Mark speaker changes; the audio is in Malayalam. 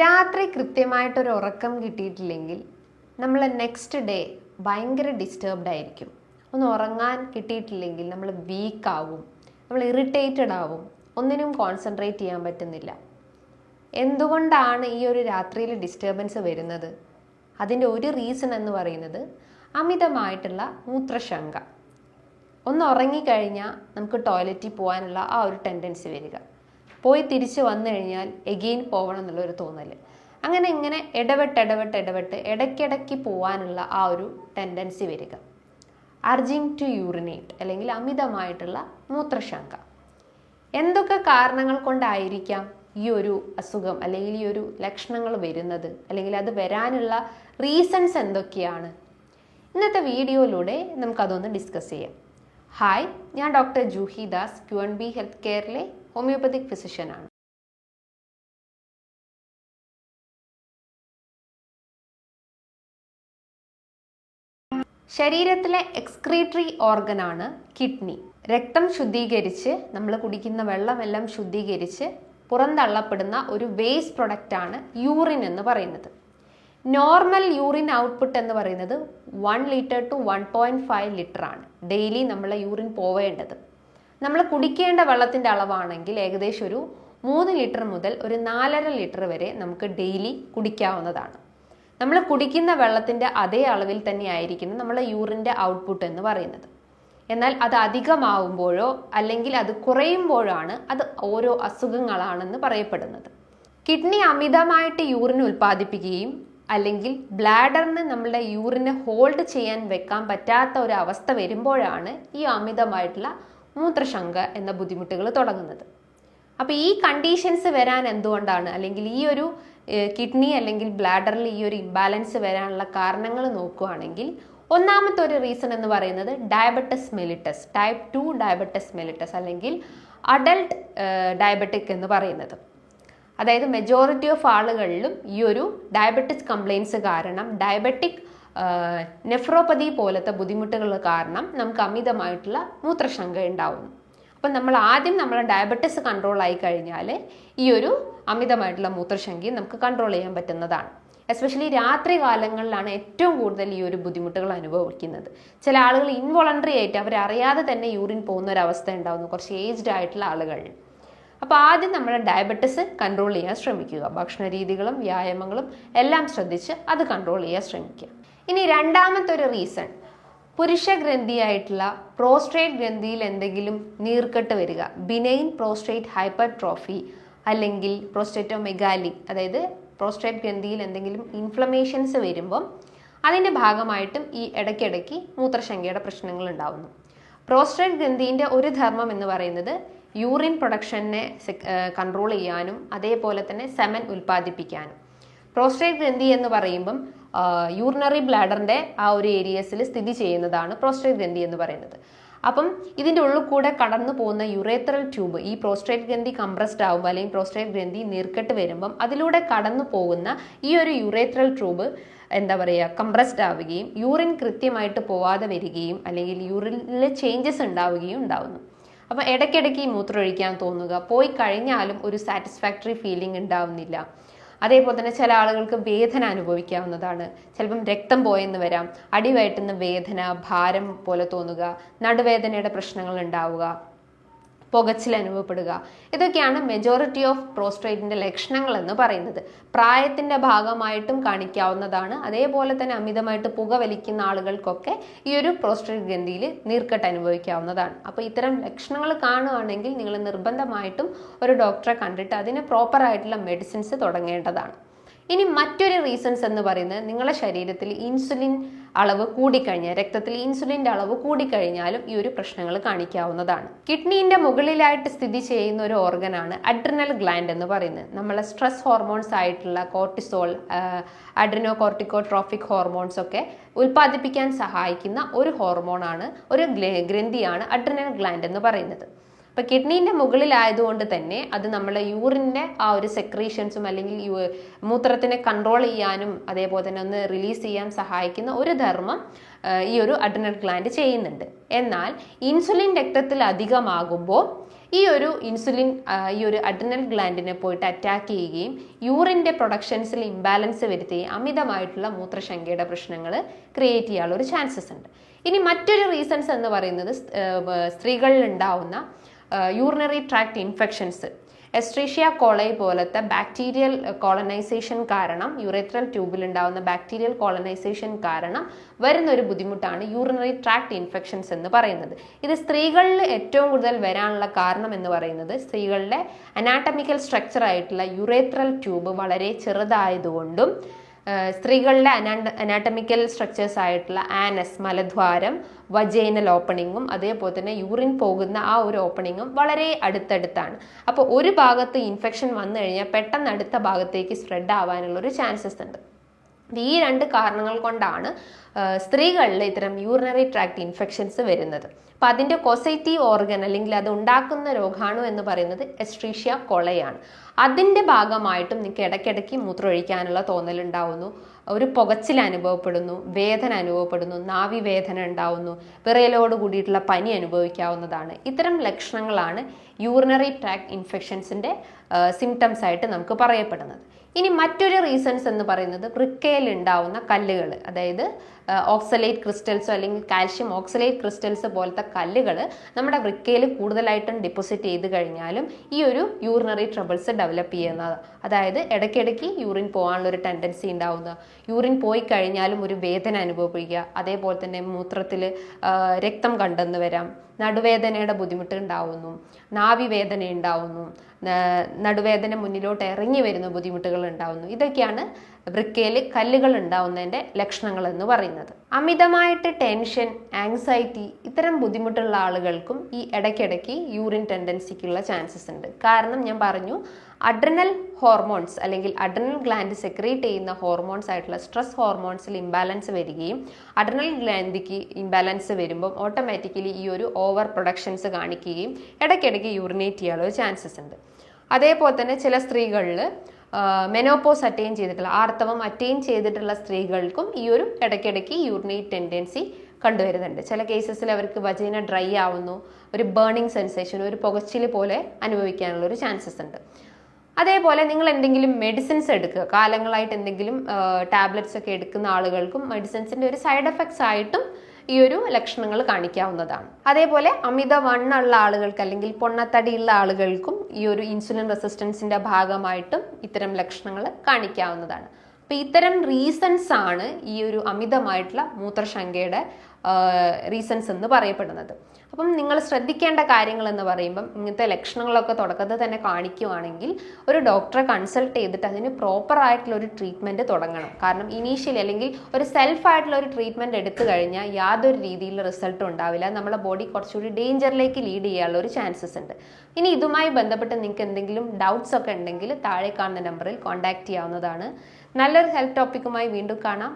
Speaker 1: രാത്രി കൃത്യമായിട്ടൊരു ഉറക്കം കിട്ടിയിട്ടില്ലെങ്കിൽ നമ്മൾ നെക്സ്റ്റ് ഡേ ഭയങ്കര ഡിസ്റ്റർബ്ഡ് ആയിരിക്കും. ഒന്ന് ഉറങ്ങാൻ കിട്ടിയിട്ടില്ലെങ്കിൽ നമ്മൾ വീക്ക് ആവും നമ്മൾ ഇറിറ്റേറ്റഡ് ആവും ഒന്നിനും കോൺസെൻട്രേറ്റ് ചെയ്യാൻ പറ്റുന്നില്ല. എന്തുകൊണ്ടാണ് ഈ ഒരു രാത്രിയിൽ ഡിസ്റ്റർബൻസ് വരുന്നത്? അതിന്റെ ഒരു റീസൺ എന്ന് പറയുന്നത് അമിതമായിട്ടുള്ള മൂത്രശങ്ക. ഒന്ന് ഉറങ്ങിക്കഴിഞ്ഞാൽ നമുക്ക് ടോയ്ലറ്റിൽ പോകാനുള്ള ആ ഒരു ടെൻഡൻസി വരിക. പോയി തിരിച്ച് വന്നു കഴിഞ്ഞാൽ എഗെയിൻ പോകണം എന്നുള്ളൊരു തോന്നൽ അങ്ങനെ ഇങ്ങനെ ഇടപെട്ട് ഇടപെട്ട് ഇടപെട്ട് ഇടയ്ക്കിടയ്ക്ക് പോകാനുള്ള ആ ഒരു ടെൻഡൻസി വരിക. അർജിങ് ടു യൂറിനേറ്റ് അല്ലെങ്കിൽ അമിതമായിട്ടുള്ള മൂത്രശങ്ക. എന്തൊക്കെ കാരണങ്ങൾ കൊണ്ടായിരിക്കാം ഈ ഒരു അസുഖം അല്ലെങ്കിൽ ഈ ഒരു ലക്ഷണങ്ങൾ വരുന്നത് അല്ലെങ്കിൽ അത് വരാനുള്ള റീസൺസ് എന്തൊക്കെയാണ്? ഇന്നത്തെ വീഡിയോയിലൂടെ നമുക്കതൊന്ന് ഡിസ്കസ് ചെയ്യാം. ഹായ് ഞാൻ doctor Juhi Das Q N B health കെയറിലെ homoeopathic ഫിസിഷ്യനാണ്. ശരീരത്തിലെ എക്സ്ക്രീറ്ററി ഓർഗനാണ് കിഡ്നി. രക്തം ശുദ്ധീകരിച്ച് നമ്മൾ കുടിക്കുന്ന വെള്ളമെല്ലാം ശുദ്ധീകരിച്ച് പുറന്തള്ളപ്പെടുന്ന ഒരു വേസ്റ്റ് പ്രൊഡക്റ്റാണ് യൂറിൻ എന്ന് പറയുന്നത്. നോർമൽ യൂറിൻ ഔട്ട്പുട്ട് എന്ന് പറയുന്നത് one litre two one point five litre ആണ് ഡെയിലി നമ്മളെ യൂറിൻ പോവേണ്ടത്. നമ്മൾ കുടിക്കേണ്ട വെള്ളത്തിന്റെ അളവാണെങ്കിൽ ഏകദേശം ഒരു മൂന്ന് ലിറ്റർ മുതൽ ഒരു നാലര ലിറ്റർ വരെ നമുക്ക് ഡെയിലി കുടിക്കാവുന്നതാണ്. നമ്മൾ കുടിക്കുന്ന വെള്ളത്തിന്റെ അതേ അളവിൽ തന്നെ ആയിരിക്കണം നമ്മളെ യൂറിന്റെ ഔട്ട്പുട്ട് എന്ന് പറയുന്നത്. എന്നാൽ അത് അധികമാവുമ്പോഴോ അല്ലെങ്കിൽ അത് കുറയുമ്പോഴാണ് അത് ഓരോ അസുഖങ്ങളാണെന്ന് പറയപ്പെടുന്നത്. കിഡ്നി അമിതമായിട്ട് യൂറിൻ ഉൽപ്പാദിപ്പിക്കുകയും അല്ലെങ്കിൽ ബ്ലാഡറിന് നമ്മളുടെ യൂറിനെ ഹോൾഡ് ചെയ്യാൻ വെക്കാൻ പറ്റാത്ത ഒരു അവസ്ഥ വരുമ്പോഴാണ് ഈ അമിതമായിട്ടുള്ള മൂത്രശങ്ക എന്ന ബുദ്ധിമുട്ടുകൾ തുടങ്ങുന്നത്. അപ്പോൾ ഈ കണ്ടീഷൻസ് വരാൻ എന്തുകൊണ്ടാണ്? അല്ലെങ്കിൽ ഈ ഒരു കിഡ്നി അല്ലെങ്കിൽ ബ്ലാഡറിൽ ഈ ഒരു ഇംബാലൻസ് വരാനുള്ള കാരണങ്ങൾ നോക്കുകയാണെങ്കിൽ ഒന്നാമത്തെ ഒരു റീസൺ എന്ന് പറയുന്നത് diabetes mellitus type two diabetes mellitus അല്ലെങ്കിൽ അഡൽട്ട് ഡയബറ്റിക് എന്ന് പറയുന്നത്. അതായത് മെജോറിറ്റി ഓഫ് ആളുകളിലും ഈ ഒരു ഡയബറ്റിസ് കംപ്ലയിൻസ് കാരണം ഡയബറ്റിക് നെഫ്രോപ്പതി പോലത്തെ ബുദ്ധിമുട്ടുകൾ കാരണം നമുക്ക് അമിതമായിട്ടുള്ള മൂത്രശങ്ക ഉണ്ടാവുന്നു. അപ്പം നമ്മൾ ആദ്യം നമ്മൾ ഡയബറ്റിസ് കൺട്രോൾ ആയി കഴിഞ്ഞാൽ ഈ ഒരു അമിതമായിട്ടുള്ള മൂത്രശങ്കയും നമുക്ക് കൺട്രോൾ ചെയ്യാൻ പറ്റുന്നതാണ്. എസ്പെഷ്യലി രാത്രി കാലങ്ങളിലാണ് ഏറ്റവും കൂടുതൽ ഈ ഒരു ബുദ്ധിമുട്ടുകൾ അനുഭവിക്കുന്നത്. ചില ആളുകൾ ഇൻവോളണ്ടറി ആയിട്ട് അവരറിയാതെ തന്നെ യൂറിൻ പോകുന്ന ഒരു അവസ്ഥ ഉണ്ടാകുന്നു കുറച്ച് ഏജ്ഡ് ആയിട്ടുള്ള ആളുകൾ. അപ്പോൾ ആദ്യം നമ്മൾ ഡയബറ്റിസ് കൺട്രോൾ ചെയ്യാൻ ശ്രമിക്കുക. ഭക്ഷണ രീതികളും വ്യായാമങ്ങളും എല്ലാം ശ്രദ്ധിച്ച് അത് കൺട്രോൾ ചെയ്യാൻ ശ്രമിക്കുക. ഇനി രണ്ടാമത്തെ ഒരു റീസൺ പുരുഷ ഗ്രന്ഥിയായിട്ടുള്ള പ്രോസ്ട്രേറ്റ് ഗ്രന്ഥിയിൽ എന്തെങ്കിലും നീർക്കെട്ട് വരിക. ബിനൈൻ പ്രോസ്ട്രേറ്റ് ഹൈപ്പർ ട്രോഫി അല്ലെങ്കിൽ പ്രോസ്റ്റേറ്റോമെഗാലി അതായത് പ്രോസ്ട്രേറ്റ് ഗ്രന്ഥിയിൽ എന്തെങ്കിലും ഇൻഫ്ലമേഷൻസ് വരുമ്പം അതിന്റെ ഭാഗമായിട്ടും ഈ ഇടയ്ക്കിടയ്ക്ക് മൂത്രശങ്കയുടെ പ്രശ്നങ്ങൾ ഉണ്ടാവുന്നു. പ്രോസ്ട്രേറ്റ് ഗ്രന്ഥിന്റെ ഒരു ധർമ്മം എന്ന് പറയുന്നത് യൂറിൻ പ്രൊഡക്ഷനെ കൺട്രോൾ ചെയ്യാനും അതേപോലെ തന്നെ സെമൻ ഉൽപ്പാദിപ്പിക്കാനും. പ്രോസ്ട്രേറ്റ് ഗ്രന്ഥി എന്ന് പറയുമ്പം യൂറിനറി ബ്ലാഡറിന്റെ ആ ഒരു ഏരിയസിൽ സ്ഥിതി ചെയ്യുന്നതാണ് പ്രോസ്റ്റേറ്റ് ഗ്രന്ഥി എന്ന് പറയുന്നത്. അപ്പം ഇതിന്റെ ഉള്ളിൽ കൂടെ കടന്നു പോകുന്ന യുറേത്രൽ ട്യൂബ് ഈ പ്രോസ്ട്രേറ്റ് ഗ്രന്ഥി കംപ്രസ്ഡ് ആകുമ്പോൾ അല്ലെങ്കിൽ പ്രോസ്ട്രേറ്റ് ഗ്രന്ഥി നീർക്കെട്ട് വരുമ്പം അതിലൂടെ കടന്നു പോകുന്ന ഈ ഒരു യുറേത്രൽ ട്യൂബ് എന്താ പറയുക കംപ്രസ്ഡ് ആവുകയും യൂറിൻ കൃത്യമായിട്ട് പോവാതെ വരികയും അല്ലെങ്കിൽ യൂറിനിൽ ചേഞ്ചസ് ഉണ്ടാവുകയും ഉണ്ടാവുന്നു. അപ്പം ഇടയ്ക്കിടയ്ക്ക് ഈ മൂത്രം ഒഴിക്കാൻ തോന്നുക പോയി കഴിഞ്ഞാലും ഒരു സാറ്റിസ്ഫാക്ടറി ഫീലിംഗ് ഉണ്ടാവുന്നില്ല. അതേപോലെ തന്നെ ചില ആളുകൾക്ക് വേദന അനുഭവിക്കാവുന്നതാണ്. ചിലപ്പം രക്തം പോയെന്ന് വരാം. അടിവയറ്റുന്ന വേദന ഭാരം പോലെ തോന്നുക നടുവേദനയുടെ പ്രശ്നങ്ങൾ ഉണ്ടാവുക. പുകച്ചിൽ അനുഭവപ്പെടുക. ഇതൊക്കെയാണ് മെജോറിറ്റി ഓഫ് പ്രോസ്ട്രേറ്റിന്റെ ലക്ഷണങ്ങൾ എന്ന് പറയുന്നത്. പ്രായത്തിന്റെ ഭാഗമായിട്ടും കാണിക്കാവുന്നതാണ്. അതേപോലെ തന്നെ അമിതമായിട്ട് പുക വലിക്കുന്ന ആളുകൾക്കൊക്കെ ഈ ഒരു പ്രോസ്ട്രേറ്റ് ഗ്രന്ഥിയിൽ നീർക്കെട്ട് അനുഭവിക്കാവുന്നതാണ്. അപ്പോൾ ഇത്തരം ലക്ഷണങ്ങൾ കാണുകയാണെങ്കിൽ നിങ്ങൾ നിർബന്ധമായിട്ടും ഒരു ഡോക്ടറെ കണ്ടിട്ട് അതിന് പ്രോപ്പറായിട്ടുള്ള മെഡിസിൻസ് തുടങ്ങേണ്ടതാണ്. ഇനി മറ്റൊരു റീസൺസ് എന്ന് പറയുന്നത് നിങ്ങളുടെ ശരീരത്തിൽ ഇൻസുലിൻ അളവ് കൂടിക്കഴിഞ്ഞാൽ രക്തത്തിൽ ഇൻസുലിന്റെ അളവ് കൂടിക്കഴിഞ്ഞാലും ഈ ഒരു പ്രശ്നങ്ങൾ കാണിക്കാവുന്നതാണ്. കിഡ്നീന്റെ മുകളിലായിട്ട് സ്ഥിതി ചെയ്യുന്ന ഒരു ഓർഗനാണ് അഡ്രിനൽ ഗ്ലാൻഡ് എന്ന് പറയുന്നത്. നമ്മളെ സ്ട്രെസ് ഹോർമോൺസ് ആയിട്ടുള്ള കോർട്ടിസോൾ അഡ്രിനോ കോർട്ടിക്കോട്രോഫിക് ഹോർമോൺസ് ഒക്കെ ഉൽപ്പാദിപ്പിക്കാൻ സഹായിക്കുന്ന ഒരു ഹോർമോണാണ് ഒരു ഗ്രന്ഥിയാണ് അഡ്രിനൽ ഗ്ലാൻഡ് എന്ന് പറയുന്നത്. അപ്പോൾ കിഡ്നീന്റെ മുകളിലായതുകൊണ്ട് തന്നെ അത് നമ്മളെ യൂറിന്റെ ആ ഒരു സെക്രീഷൻസും അല്ലെങ്കിൽ മൂത്രത്തിനെ കൺട്രോൾ ചെയ്യാനും അതേപോലെ തന്നെ ഒന്ന് റിലീസ് ചെയ്യാൻ സഹായിക്കുന്ന ഒരു ധർമ്മം ഈ ഒരു അഡ്രിനൽ ഗ്ലാൻഡ് ചെയ്യുന്നുണ്ട്. എന്നാൽ ഇൻസുലിൻ രക്തത്തിൽ അധികമാകുമ്പോൾ ഈ ഒരു ഇൻസുലിൻ ഈ ഒരു അഡ്രിനൽ ഗ്ലാൻഡിനെ പോയിട്ട് അറ്റാക്ക് ചെയ്യുകയും യൂറിന്റെ പ്രൊഡക്ഷൻസിൽ ഇംബാലൻസ് വരുത്തുകയും അമിതമായിട്ടുള്ള മൂത്രശങ്കയുടെ പ്രശ്നങ്ങൾ ക്രിയേറ്റ് ചെയ്യാനുള്ള ഒരു ചാൻസസ് ഉണ്ട്. ഇനി മറ്റൊരു റീസൺസ് എന്ന് പറയുന്നത് സ്ത്രീകളിലുണ്ടാവുന്ന urinary tract infections Escherichia coli പോലത്തെ ബാക്ടീരിയൽ കോളനൈസേഷൻ കാരണം യുറേത്രൽ ട്യൂബിൽ ഉണ്ടാകുന്ന ബാക്ടീരിയൽ കോളനൈസേഷൻ കാരണം വരുന്ന ഒരു ബുദ്ധിമുട്ടാണ് യൂറിനറി ട്രാക്ട് ഇൻഫെക്ഷൻസ് എന്ന് പറയുന്നത്. ഇത് സ്ത്രീകളിൽ ഏറ്റവും കൂടുതൽ വരാനുള്ള കാരണം എന്ന് പറയുന്നത് സ്ത്രീകളുടെ അനാട്ടമിക്കൽ സ്ട്രക്ചർ ആയിട്ടുള്ള യുറേത്രൽ ട്യൂബ് വളരെ ചെറുതായതുകൊണ്ടും ഏഹ് അനാ അനാട്ടമിക്കൽ സ്ട്രക്ചേഴ്സ് ആയിട്ടുള്ള ആനസ് മലദ്വാരം വജൈനൽ ഓപ്പണിങ്ങും അതേപോലെ തന്നെ യൂറിൻ പോകുന്ന ആ ഒരു ഓപ്പണിങ്ങും വളരെ അടുത്തടുത്താണ്. അപ്പോൾ ഒരു ഭാഗത്ത് ഇൻഫെക്ഷൻ വന്നു കഴിഞ്ഞാൽ പെട്ടെന്ന് അടുത്ത ഭാഗത്തേക്ക് സ്പ്രെഡ് ആവാനുള്ള ഒരു ചാൻസസ് ഉണ്ട്. ഈ രണ്ട് കാരണങ്ങൾ കൊണ്ടാണ് സ്ത്രീകളിൽ ഇത്തരം യൂറിനറി ട്രാക്ട് ഇൻഫെക്ഷൻസ് വരുന്നത്. അപ്പം അതിന്റെ കൊസൈറ്റീവ് ഓർഗൻ അല്ലെങ്കിൽ അത് ഉണ്ടാക്കുന്ന രോഗാണു എന്ന് പറയുന്നത് എസ്ട്രീഷ്യ കൊളയാണ് അതിന്റെ ഭാഗമായിട്ടും നിങ്ങൾക്ക് ഇടയ്ക്കിടയ്ക്ക് മൂത്രമൊഴിക്കാനുള്ള തോന്നലുണ്ടാവുന്നു ഒരു പുകച്ചിൽ അനുഭവപ്പെടുന്നു വേദന അനുഭവപ്പെടുന്നു നാവി വേദന ഉണ്ടാവുന്നു വിറയലോട് കൂടിയിട്ടുള്ള പനി അനുഭവിക്കാവുന്നതാണ്. ഇത്തരം ലക്ഷണങ്ങളാണ് യൂറിനറി ട്രാക്ട് ഇൻഫെക്ഷൻസിന്റെ സിംറ്റംസ് ആയിട്ട് നമുക്ക് പറയപ്പെടുന്നത്. ഇനി മറ്റൊരു റീസൺസ് എന്ന് പറയുന്നത് വൃക്കയിൽ ഉണ്ടാവുന്ന കല്ലുകൾ അതായത് ഓക്സലേറ്റ് ക്രിസ്റ്റൽസോ അല്ലെങ്കിൽ കാൽഷ്യം ഓക്സലേറ്റ് ക്രിസ്റ്റൽസ് പോലത്തെ കല്ലുകൾ നമ്മുടെ വൃക്കയിൽ കൂടുതലായിട്ടും ഡെപ്പോസിറ്റ് ചെയ്ത് കഴിഞ്ഞാലും ഈ ഒരു യൂറിനറി ട്രബിൾസ് ഡെവലപ്പ് ചെയ്യുന്നത് അതായത് ഇടയ്ക്കിടയ്ക്ക് യൂറിൻ പോകാനുള്ള ഒരു ടെൻഡൻസി ഉണ്ടാവുന്ന യൂറിൻ പോയി കഴിഞ്ഞാലും ഒരു വേദന അനുഭവിക്കുക അതേപോലെ തന്നെ മൂത്രത്തിൽ രക്തം കണ്ടെന്ന് വരാം നടുവേദനയുടെ ബുദ്ധിമുട്ട് ഉണ്ടാവുന്നു നാവി വേദന ഉണ്ടാവുന്നു നടുവേദന മുന്നിലോട്ട് ഇറങ്ങി വരുന്ന ബുദ്ധിമുട്ടുകൾ ഉണ്ടാവുന്നു. ഇതൊക്കെയാണ് വൃക്കയിൽ കല്ലുകൾ ഉണ്ടാവുന്നതിന്റെ ലക്ഷണങ്ങൾ എന്ന് പറയുന്നത്. അമിതമായിട്ട് ടെൻഷൻ ആങ്സൈറ്റി ഇത്തരം ബുദ്ധിമുട്ടുള്ള ആളുകൾക്കും ഈ ഇടയ്ക്കിടയ്ക്ക് യൂറിൻ ടെൻഡൻസിക്കുള്ള ചാൻസസ് ഉണ്ട്. കാരണം ഞാൻ പറഞ്ഞു അഡ്രനൽ ഹോർമോൺസ് അല്ലെങ്കിൽ അഡ്രനൽ ഗ്ലാൻഡ് സെക്രീറ്റ് ചെയ്യുന്ന ഹോർമോൺസ് ആയിട്ടുള്ള സ്ട്രെസ് ഹോർമോൺസിൽ ഇംബാലൻസ് വരികയും അഡ്രനൽ ഗ്ലാൻഡിക്ക് ഇംബാലൻസ് വരുമ്പം ഓട്ടോമാറ്റിക്കലി ഈ ഒരു ഓവർ പ്രൊഡക്ഷൻസ് കാണിക്കുകയും ഇടയ്ക്കിടയ്ക്ക് യൂറിനേറ്റ് ചെയ്യാനുള്ള ചാൻസസ് ഉണ്ട്. അതേപോലെ തന്നെ ചില സ്ത്രീകളിൽ മെനോപോസ് അറ്റൈൻ ചെയ്തിട്ടുള്ള ആർത്തവം അറ്റൈൻ ചെയ്തിട്ടുള്ള സ്ത്രീകൾക്കും ഈ ഒരു ഇടയ്ക്കിടയ്ക്ക് യൂറിനേറ്റ് ടെൻഡൻസി കണ്ടുവരുന്നുണ്ട്. ചില കേസസിൽ അവർക്ക് വജൈന ഡ്രൈ ആവുന്നു ഒരു ബേണിംഗ് സെൻസേഷൻ ഒരു പുകച്ചിൽ പോലെ അനുഭവിക്കാനുള്ള ഒരു ചാൻസസ് ഉണ്ട്. അതേപോലെ നിങ്ങൾ എന്തെങ്കിലും മെഡിസിൻസ് എടുക്കുക. കാലങ്ങളായിട്ട് എന്തെങ്കിലും ടാബ്ലറ്റ്സ് ഒക്കെ എടുക്കുന്ന ആളുകൾക്കും മെഡിസിൻസിന്റെ ഒരു സൈഡ് എഫക്ട്സ് ആയിട്ടും ഈ ഒരു ലക്ഷണങ്ങൾ കാണിക്കാവുന്നതാണ്. അതേപോലെ അമിത വണ്ണുള്ള ആളുകൾക്ക് അല്ലെങ്കിൽ പൊണ്ണത്തടിയുള്ള ആളുകൾക്കും ഈ ഒരു ഇൻസുലിൻ റെസിസ്റ്റൻസിന്റെ ഭാഗമായിട്ടും ഇത്തരം ലക്ഷണങ്ങൾ കാണിക്കാവുന്നതാണ്. അപ്പോൾ ഇത്തരം റീസൺസ് ആണ് ഈ ഒരു അമിതമായിട്ടുള്ള മൂത്രശങ്കയുടെ റീസൺസ് എന്ന് പറയപ്പെടുന്നത്. അപ്പം നിങ്ങൾ ശ്രദ്ധിക്കേണ്ട കാര്യങ്ങൾ എന്ന് പറയുമ്പം ഇങ്ങനത്തെ ലക്ഷണങ്ങളൊക്കെ തുടക്കത്തിൽ തന്നെ കാണിക്കുവാണെങ്കിൽ ഒരു ഡോക്ടറെ കൺസൾട്ട് ചെയ്തിട്ട് അതിന് പ്രോപ്പർ ആയിട്ടുള്ള ഒരു ട്രീറ്റ്മെന്റ് തുടങ്ങണം. കാരണം ഇനീഷ്യലി അല്ലെങ്കിൽ ഒരു സെൽഫ് ആയിട്ടുള്ള ഒരു ട്രീറ്റ്മെന്റ് എടുത്തു കഴിഞ്ഞാൽ യാതൊരു രീതിയിലുള്ള റിസൾട്ടും ഉണ്ടാവില്ല. നമ്മുടെ ബോഡി കുറച്ചുകൂടി ഡേഞ്ചറിലേക്ക് ലീഡ് ചെയ്യാനുള്ള ഒരു ചാൻസസ് ഉണ്ട്. ഇനി ഇതുമായി ബന്ധപ്പെട്ട് നിങ്ങൾക്ക് എന്തെങ്കിലും ഡൗട്ട്സ് ഒക്കെ ഉണ്ടെങ്കിൽ താഴെ കാണുന്ന നമ്പറിൽ കോൺടാക്റ്റ് ചെയ്യാവുന്നതാണ്. നല്ലൊരു ഹെൽത്ത് ടോപ്പിക്കുമായി വീണ്ടും കാണാം.